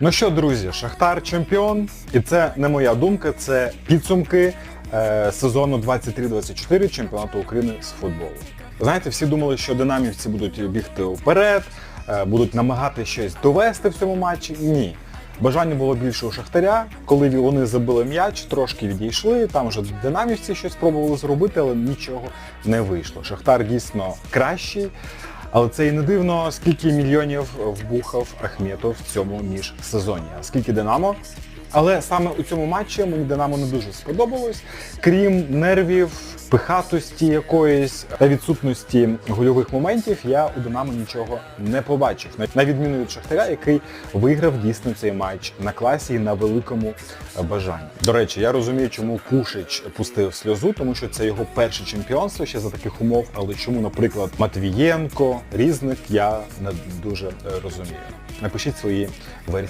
Ну що, друзі, Шахтар чемпіон, і це не моя думка, це підсумки е, сезону 23-24 чемпіонату України з футболу. Знаєте, всі думали, що динамівці будуть бігти вперед, е, будуть намагати щось довести в цьому матчі. Ні. Бажання було більше у Шахтаря, коли вони забили м'яч, трошки відійшли. Там вже динамівці щось спробували зробити, але нічого не вийшло. Шахтар дійсно кращий. Але це і не дивно, скільки мільйонів вбухав Ахметов в цьому міжсезоні. Скільки Динамо. Але саме у цьому матчі мені Динамо не дуже сподобалось. Крім нервів, пихатості якоїсь та відсутності гольових моментів, я у Динамо нічого не побачив. На- відміну від Шахтаря, який виграв дійсно цей матч на класі і на великому бажанні. До речі, я розумію, чому Кушич пустив сльозу, тому що це його перше чемпіонство ще за таких умов. Але чому, наприклад, Матвієнко, різник, я не дуже е, розумію. Напишіть свої версії.